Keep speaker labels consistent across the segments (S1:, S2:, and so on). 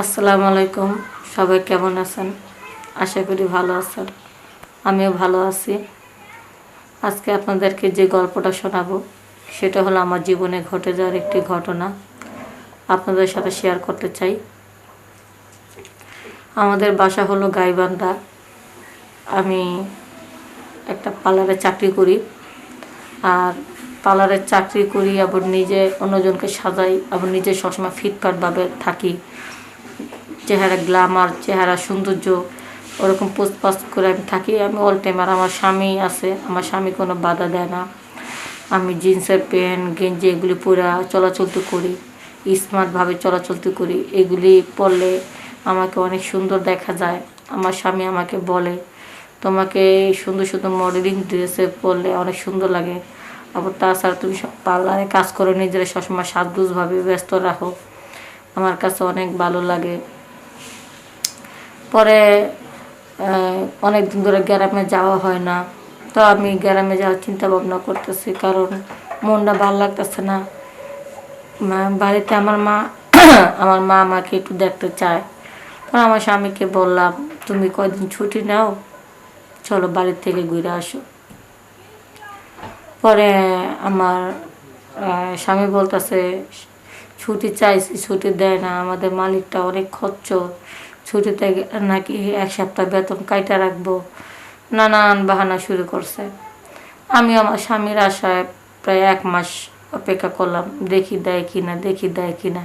S1: আসসালামু আলাইকুম। সবাই কেমন আছেন? আশা করি ভালো আছেন। আমিও ভালো আছি। আজকে আপনাদেরকে যে গল্পটা শোনাবো, সেটা হলো আমার জীবনে ঘটে যাওয়ার একটি ঘটনা। আপনাদের সাথে শেয়ার করতে চাই। আমাদের বাসা হলো গাইবান্ধা। আমি একটা পার্লারে চাকরি করি। আর পার্লারে চাকরি করি, আবার নিজে অন্যজনকে সাজাই, আবার নিজে সবসময় ফিটফাটভাবে থাকি। চেহারা গ্লামার চেহারা সৌন্দর্য, ওরকম পোস্ট পাস্ট করে আমি থাকি। আমি অল টাইম আর আমার স্বামী আছে, আমার স্বামী কোনো বাধা দেয় না। আমি জিন্সের প্যান্ট গেঞ্জি এগুলি পরে চলাচলতে করি স্মার্টভাবে চলাচলতে করি। এগুলি পরলে আমাকে অনেক সুন্দর দেখা যায়। আমার স্বামী আমাকে বলে, তোমাকে সুন্দর সুন্দর মডেলিং ড্রেসে পরলে অনেক সুন্দর লাগে। আবার তাছাড়া তুমি সব পার্লারে কাজ করো, নিজেরা সবসময় সাজগুজভাবে ব্যস্ত রাখো। আমার কাছে অনেক ভালো লাগে। পরে অনেক দিন ধরে গ্রামে যাওয়া হয় না। তো আমি গ্রামে যাওয়ার চিন্তা ভাবনা করতেছি, কারণ মনটা ভালো লাগতেছে না। বাড়িতে আমার মা আমার মা আমাকে একটু দেখতে চায়। পরে আমার স্বামীকে বললাম, তুমি কয়দিন ছুটি নাও? চলো বাড়ির থেকে ঘুরে আসো। পরে আমার স্বামী বলতেছে, ছুটি চাইছি, ছুটি দেয় না। আমাদের মালিকটা অনেক খরচ ছুটিতে নাকি এক সপ্তাহ বেতন কাইটা রাখব, নানান বাহানা শুরু করছে। আমি আমার স্বামীর আশায় প্রায় এক মাস অপেক্ষা করলাম, দেখি দেয় কি না দেখি দেয় কি না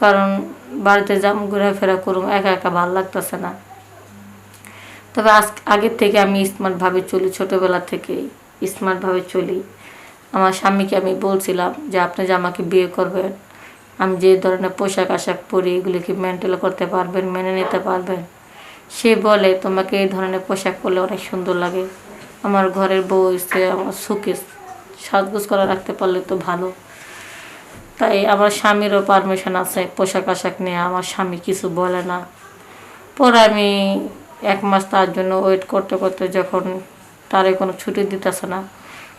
S1: কারণ বাড়িতে যাম, ঘোরাফেরা করুম, একা একা ভালো লাগতেছে না। তবে আজ আগের থেকে আমি স্মার্টভাবে চলি, ছোটোবেলা থেকেই স্মার্টভাবে চলি। আমার স্বামীকে আমি বলছিলাম যে, আপনি যে আমাকে বিয়ে করবেন আমি যে ধরনের পোশাক আশাক পরি, এগুলি কি মেনটেন করতে পারবেন, মেনে নিতে পারবেন? সে বলে, তোমাকে এই ধরনের পোশাক পরলে অনেক সুন্দর লাগে। আমার ঘরের বউ এসে আমার সুখে সাজগোজ করা রাখতে পারলে তো ভালো। তাই আমার স্বামীরও পারমিশন আছে পোশাক আশাক নিয়ে, আমার স্বামী কিছু বলে না। পরে আমি এক মাস তার জন্য ওয়েট করতে করতে যখন তারে কোনো ছুটি দিতেছে না,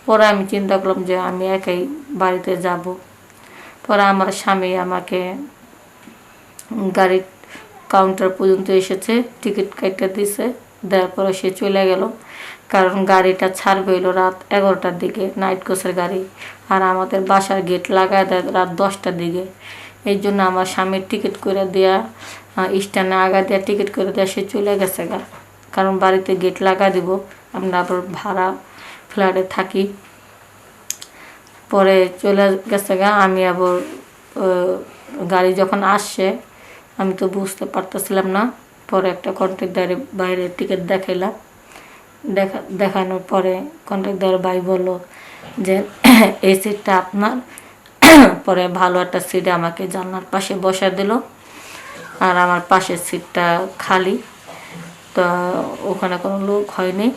S1: পরে আমি চিন্তা করলাম যে আমি একাই বাড়িতে যাব। পরে আমার স্বামী আমাকে গাড়ির কাউন্টার পর্যন্ত এসেছে টিকিট কাটতে দিছে, দেওয়ার পরে সে চলে গেল। কারণ গাড়িটা ছাড়বে হইল রাত এগারোটার দিকে নাইট কোচের গাড়ি। আর আমাদের বাসার গেট লাগায় দেয় রাত দশটার দিকে। এই জন্য আমার স্বামীর টিকিট করে দেওয়া স্ট্যান্ডে আগা দেওয়া টিকিট করে দেওয়া সে চলে গেছে গা। কারণ বাড়িতে গেট লাগা দিব, আমরা আবার ভাড়া ফ্ল্যাটে থাকি। পরে চলে গেছে গা, আমি আবার গাড়ি যখন আসছে, আমি তো বুঝতে পারতেছিলাম না। পরে একটা কন্ট্রাক্টারের বাইরে টিকিট দেখাইলাম দেখা, দেখানোর পরে কন্ট্রাক্টার ভাই বলল যে, এই সিটটা আপনার। পরে ভালো একটা সিটে আমাকে জানলার পাশে বসা দিল। আর আমার পাশের সিটটা খালি। তো ওখানে কোনো লোক হয়নি।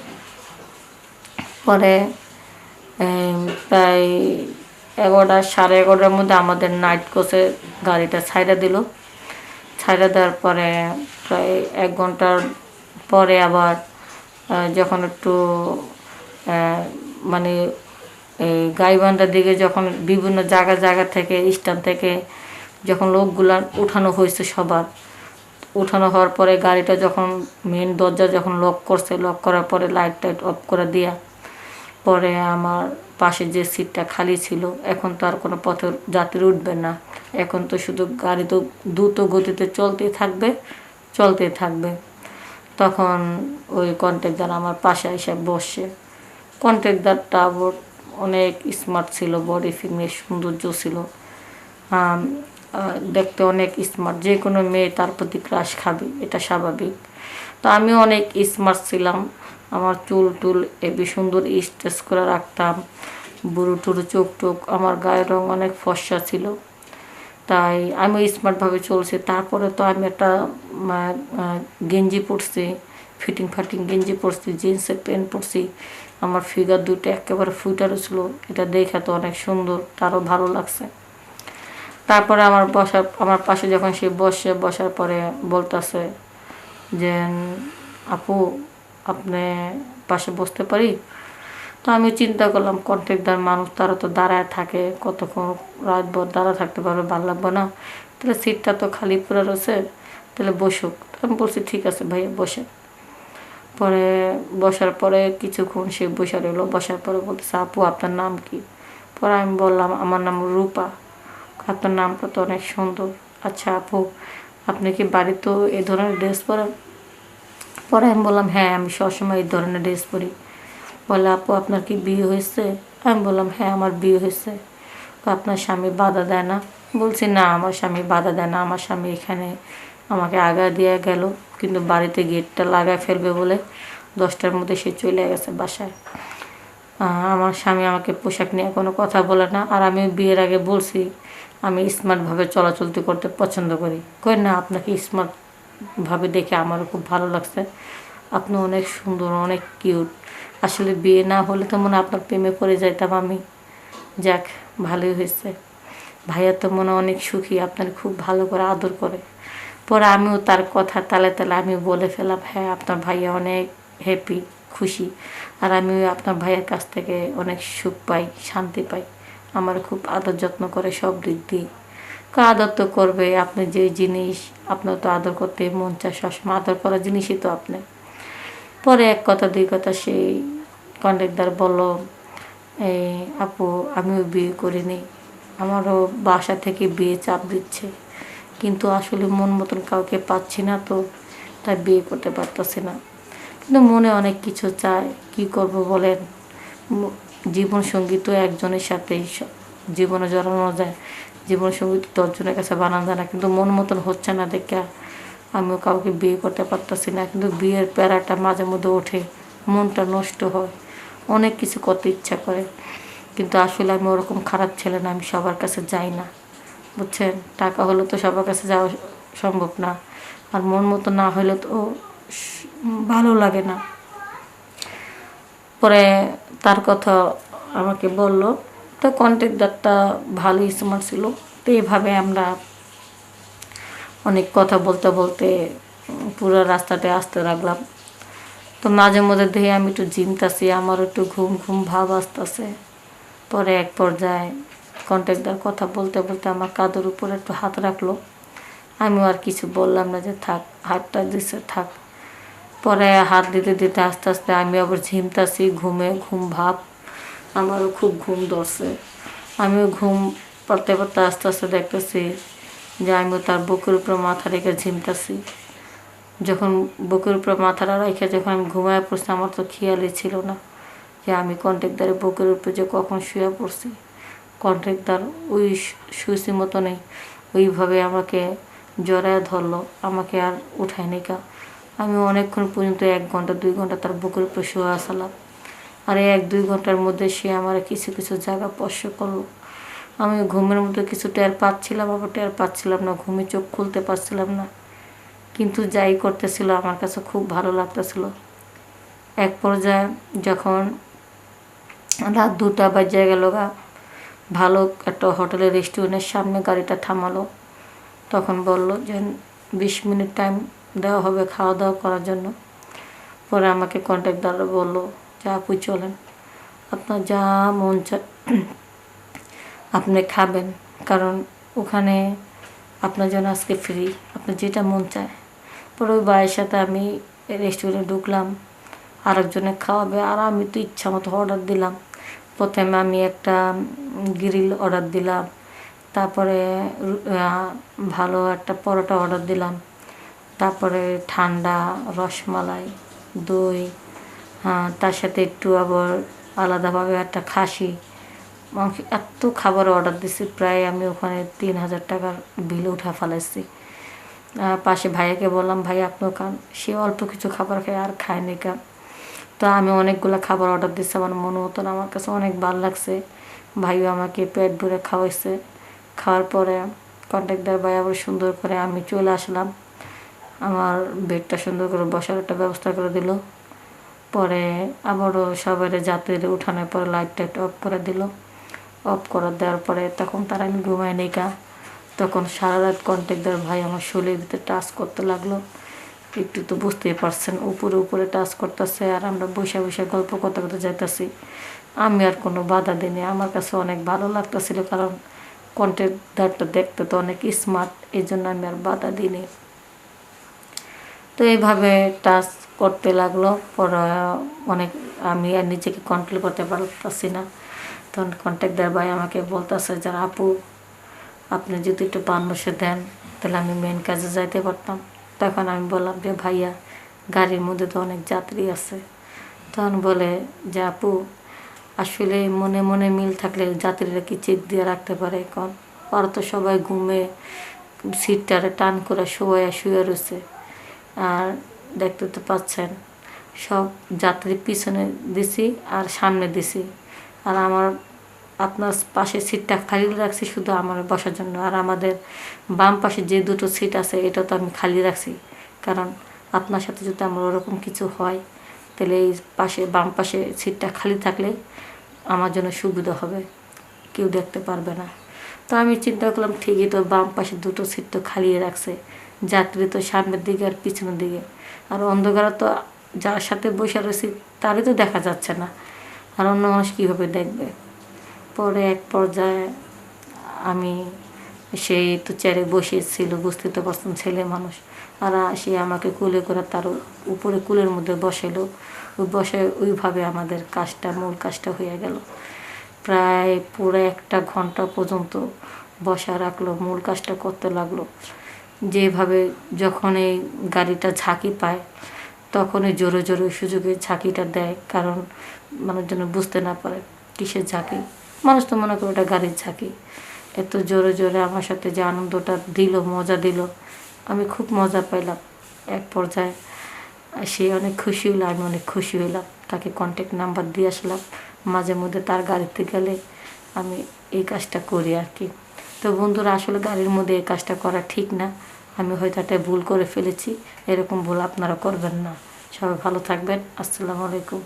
S1: পরে প্রায় এগারোটা, সাড়ে এগারোটার মধ্যে আমাদের নাইট কোচে গাড়িটা ছাইড়া দিল। ছাইড়া দেওয়ার পরে প্রায় এক ঘণ্টার পরে আবার যখন একটু মানে এই গাইবান্ধার দিকে যখন বিভিন্ন জায়গা জায়গা থেকে স্ট্যান্ড থেকে যখন লোকগুলা উঠানো হয়েছে সবার, উঠানো হওয়ার পরে গাড়িটা যখন মেন দরজা যখন লক করছে লক করার পরে লাইট টাইট অফ করে দিয়া পরে আমার পাশে যে সিটটা খালি ছিল, এখন তো আর কোনো পথের যাত্রী উঠবে না। এখন তো শুধু গাড়ি তো দ্রুত গতিতে চলতেই থাকবে চলতেই থাকবে। তখন ওই কন্ট্রাক্টার আমার পাশে এসে বসে। কন্ট্রাক্টারটা আবার অনেক স্মার্ট ছিল বডি ফিটনেস সৌন্দর্য ছিল। দেখতে অনেক স্মার্ট যে কোনো মেয়ে তার প্রতি ক্রাশ খাবে, এটা স্বাভাবিক। তো আমি অনেক স্মার্ট ছিলাম। আমার চুল টুল এবি সুন্দর স্টেচ করে রাখতাম। বুড়ো টুরু চোখ টোক আমার গায়ের রং অনেক ফর্সা ছিল। তাই আমি স্মার্টভাবে চলছি। তারপরে তো আমি একটা গেঞ্জি পরছি ফিটিং ফাটিং গেঞ্জি পরছি জিন্সের প্যান্ট পরছি। আমার ফিগার দুটো একেবারে ফুটারও ছিল। এটা দেখে তো অনেক সুন্দর, তারও ভালো লাগছে। তারপরে আমার বসা, আমার পাশে যখন সে বসে, বসার পরে বলতেছে যে, আপু আপনি পাশে বসতে পারি। তো আমি চিন্তা করলাম, কন্ট্রাক্টদার মানুষ, তারা তো দাঁড়ায় থাকে, কতক্ষণ রাত ভর দাঁড়া থাকতে পারবে, ভালো লাগবে না। তাহলে সিটটা তো খালি পুরো রয়েছে, তাহলে বসুক। আমি বলছি, ঠিক আছে ভাইয়া বসে পরে বসার পরে কিছুক্ষণ সে বসে রইল। বসার পরে বলতেছে, আপু, আপনার নাম কি? পরে আমি বললাম, আমার নাম রূপা। আপনার নামটা তো অনেক সুন্দর। আচ্ছা আপু, আপনি কি বাড়িতেও এই ধরনের ড্রেস পরেন? পরে আমি বললাম হ্যাঁ আমি সবসময় এই ধরনের ড্রেস পরি। বলে, আপু, আপনার কি বিয়ে হয়েছে? আমি বললাম হ্যাঁ আমার বিয়ে হয়েছে। আপনার স্বামী বাধা দেয় না? বলছি, না, আমার স্বামী বাধা দেয় না। আমার স্বামী এখানে আমাকে আগা দিয়ে গেল, কিন্তু বাড়িতে গেটটা লাগায় ফেলবে বলে দশটার মধ্যে সে চলে গেছে বাসায়। আমার স্বামী আমাকে পোশাক নিয়ে কোনো কথা বলে না। আর আমি বিয়ের আগে বলছি, আমি স্মার্টভাবে চলাচলতি করতে পছন্দ করি। কই, না, আপনাকে স্মার্ট ভাবে দেখে আমারও খুব ভালো লাগছে। আপনি অনেক সুন্দর, অনেক কিউট আসলে বিয়ে না হলে তো মনে আপনার প্রেমে পড়ে যাইতাম আমি। যাক, ভালোই হয়েছে। ভাইয়া তো মনে অনেক সুখী আপনার খুব ভালো করে আদর করে। পরে আমিও তার কথা তালে তালে আমি বলে ফেলাম হ্যাঁ আপনার ভাইয়া অনেক হ্যাপি খুশি। আর আমিও আপনার ভাইয়ের কাছ থেকে অনেক সুখ পাই, শান্তি পাই। আমার খুব আদর যত্ন করে সব দিক দিয়ে। কা আদর তো করবে আপনি যে জিনিস, আপনার তো আদর করতে মন চায়, সবসময় আদর করার জিনিসই তো আপনি। পরে এক কথা, দুই কথা, সেই কন্ট্রাক্টর বলল এই আপু, আমিও বিয়ে করিনি। আমারও বাসা থেকে বিয়ে চাপ দিচ্ছে। কিন্তু আসলে মন মতন কাউকে পাচ্ছি না তো, তাই বিয়ে করতে পারতেছি না। কিন্তু মনে অনেক কিছু চায়। কি করব বলেন? জীবন সঙ্গী তো একজনের সাথেই জীবনে জড়ানো যায়। জীবন সঙ্গী তো দশজনের কাছে বানানো যায় না, কিন্তু মন মতন হচ্ছে না দেখে। আমিও কাউকে বিয়ে করতে পারতেছি না, কিন্তু বিয়ের প্যারাটা মাঝে মধ্যে ওঠে, মনটা নষ্ট হয়, অনেক কিছু করতে ইচ্ছা করে। কিন্তু আসলে আমি ওরকম খারাপ ছেলে না, আমি সবার কাছে যাই না, বুঝছেন? টাকা হলে তো সবার কাছে যাওয়া সম্ভব না, আর মন মতো না হলে তো ভালো লাগে না। পরে তার কথা আমাকে বলল তো কন্ট্রাক্টারটা ভালোই স্মার্ট ছিল। তো এভাবে আমরা অনেক কথা বলতে বলতে পুরো রাস্তাতে আসতে লাগলাম। তো মাঝে মধ্যে দেখে আমি একটু জিমতাছি আমার একটু ঘুম ঘুম ভাব আসতেছে। পরে এক পর্যায়ে কন্ট্রাক্টর কথা বলতে বলতে আমার কাঁধের উপরে একটু হাত রাখল। আমিও আর কিছু বললাম না যে থাক, হাতটা দিছে, থাক। পরে হাত দিতে দিতে আস্তে আস্তে আমি আবার ঝিমতাছি ঘুমে ঘুম ভাব আমারও খুব ঘুম ধরছে। আমিও ঘুম পড়তে পড়তে আস্তে আস্তে দেখতেছি যে আমিও তার বুকের উপর মাথা রেখে ঝিমতেছি। যখন বুকের উপর মাথাটা রেখে যখন আমি ঘুমায় পড়ছি, আমার তো খেয়ালই ছিল না যে আমি কন্ট্রাক্টারের বুকের উপরে যে কখন শুয়ে পড়ছি। কন্ট্রাক্টার ওই শুয়েছি মতো নেই ওইভাবে আমাকে জড়ায় ধরলো, আমাকে আর উঠায় নিকা আমি অনেকক্ষণ পর্যন্ত এক ঘণ্টা, দুই ঘণ্টা তার বুকের উপর শুয়ে আসলাম আর এক, দুই ঘণ্টার মধ্যে সে আমার কিছু কিছু জায়গা স্পর্শ করল। আমি ঘুমের মধ্যে কিছু টের পাচ্ছিলাম, আবার টের পাচ্ছিলাম না, ঘুমে চোখ খুলতে পারছিলাম না। কিন্তু যাই করতেছিল, আমার কাছে খুব ভালো লাগতেছিল। এক পর্যায়ে যখন রাত দুটা বাজে গেল গা, ভালো একটা হোটেলের রেস্টুরেন্টের সামনে গাড়িটা থামালো। তখন বলল যে, বিশ মিনিট টাইম দেওয়া হবে খাওয়া দাওয়া করার জন্য। পরে আমাকে কন্ট্যাক্টদার বলল যে আপু চলেন। আপনার যা মন চায় আপনি খাবেন, কারণ ওখানে আপনার জন্য আজকে ফ্রি আপনার যেটা মন চায়। পরে ওই ভাইয়ের সাথে আমি রেস্টুরেন্টে ঢুকলাম, আরেকজনে খাওয়াবে, আর আমি তো ইচ্ছা মতো অর্ডার দিলাম। প্রথমে আমি একটা গ্রিল অর্ডার দিলাম, তারপরে ভালো একটা পরোটা অর্ডার দিলাম, তারপরে ঠান্ডা রসমালাই, দই তার সাথে একটু আবার আলাদাভাবে একটা খাসি এত খাবার অর্ডার দিছি প্রায় আমি ওখানে তিন হাজার টাকার বিল উঠা ফেলাইছি। আহ, পাশে ভাইয়াকে বললাম ভাই আপনিও খান সে অল্প কিছু খাবার খায় আর খায় নি কান? তো আমি অনেকগুলো খাবার অর্ডার দিচ্ছি আমার মনে মতন আমার কাছে অনেক ভালো লাগছে। ভাইও আমাকে পেট ভরে খাওয়াইছে। খাওয়ার পরে কন্ট্রাক্টর ভাই আবার সুন্দর করে আমি চলে আসলাম। আমার বেডটা সুন্দর করে বসার একটা ব্যবস্থা করে দিল। পরে আবারও সবাই যাত্রীর উঠানোর পরে লাইটটা একটু অফ করে দিল। অফ করে দেওয়ার পরে তখন তারা আমি ঘুমাই নিকা তখন সারা রাত কন্ট্রাক্টর ভাই আমার শরীরের ভিতরে টাচ করতে লাগল। একটু তো বুঝতেই পারছেন, উপরে উপরে টাচ করতেছে আর আমরা বসে বসে গল্প করতে করতে যাইতেছি। আমি আর কোনো বাধা দিইনি, আমার কাছে অনেক ভালো লাগতেছিল কারণ কন্টেন্টারটা দেখতে তো অনেক স্মার্ট এই জন্য আমি আর বাধা দিইনি। তো এইভাবে টাচ করতে লাগল, পরে অনেক আমি আর নিজেকে কন্ট্রোল করতে পারতেছি না। তখন কন্ট্যাক্টদার ভাই আমাকে বলতেছে যে, আপু, আপনি যদি একটু বসে দেন, তাহলে আমি মেন কাজে যাইতে পারতাম। তখন আমি বললাম যে, ভাইয়া, গাড়ির মধ্যে তো অনেক যাত্রী আছে। তখন বলে যে, আপু, আসলে মনে মনে মিল থাকলে যাত্রীরা কি চেক দিয়ে রাখতে পারে এখন? ওরা তো সবাই ঘুমে সিটটারে টান করে শোয়া শুয়ে রয়েছে। আর দেখতে তো পাচ্ছেন। সব যাত্রী পিছনে দিছি আর সামনে দিছি। আর আমার, আপনার পাশে সিটটা খালি রাখছি শুধু আমার বসার জন্য। আর আমাদের বাম পাশে যে দুটো সিট আছে, এটা তো আমি খালি রাখছি। কারণ আপনার সাথে যদি আমার ওরকম কিছু হয়, তাহলে এই পাশে, বাম পাশে সিটটা খালি থাকলে আমার জন্য সুবিধা হবে। কেউ দেখতে পারবে না। তো আমি চিন্তা করলাম ঠিকই তো বাম পাশে দুটো সিট তো খালিয়ে রাখছে। যাত্রী তো সামনের দিকে আর পিছনের দিকে। আর অন্ধকারে তো যার সাথে বসে রয়েছি, তারই তো দেখা যাচ্ছে না। আর অন্য মানুষ কীভাবে দেখবে? পরে এক পর্যায়ে আমি সেই তো চেয়ারে বসেছিল, বুঝতে তো পারছেন, ছেলে মানুষ। আর সে আমাকে কুলে করে তার উপরে কুলের মধ্যে বসাইলো। ওই বসে ওইভাবে আমাদের কাজটা, মূল কাজটা হয়ে গেল। প্রায় পুরো একটা ঘণ্টা পর্যন্ত বসা রাখল, মূল কাজটা করতে লাগল। যেভাবে যখন এই গাড়িটা ঝাঁকি পায়, তখনই জোরে জোরে সুযোগে ঝাঁকিটা দেয়, কারণ মানুষ যেন বুঝতে না পারে কিসের ঝাঁকি। মানুষ তো মনে করে ওটা গাড়ির ঝাঁকি। এত জোরে জোরে আমার সাথে যে আনন্দটা দিল, মজা দিল, আমি খুব মজা পাইলাম। এক পর্যায়ে সে অনেক খুশি হইল আমি অনেক খুশি হইলাম। তাকে কন্ট্যাক্ট নাম্বার দিয়ে আসলাম। মাঝে মধ্যে তার গাড়িতে গেলে আমি এই কাজটা করি আর কি। তো বন্ধুরা, আসলে গাড়ির মধ্যে এই কাজটা করা ঠিক না। আমি হয়তো একটা ভুল করে ফেলেছি। এরকম ভুল আপনারা করবেন না। সবাই ভালো থাকবেন। আসসালামু আলাইকুম।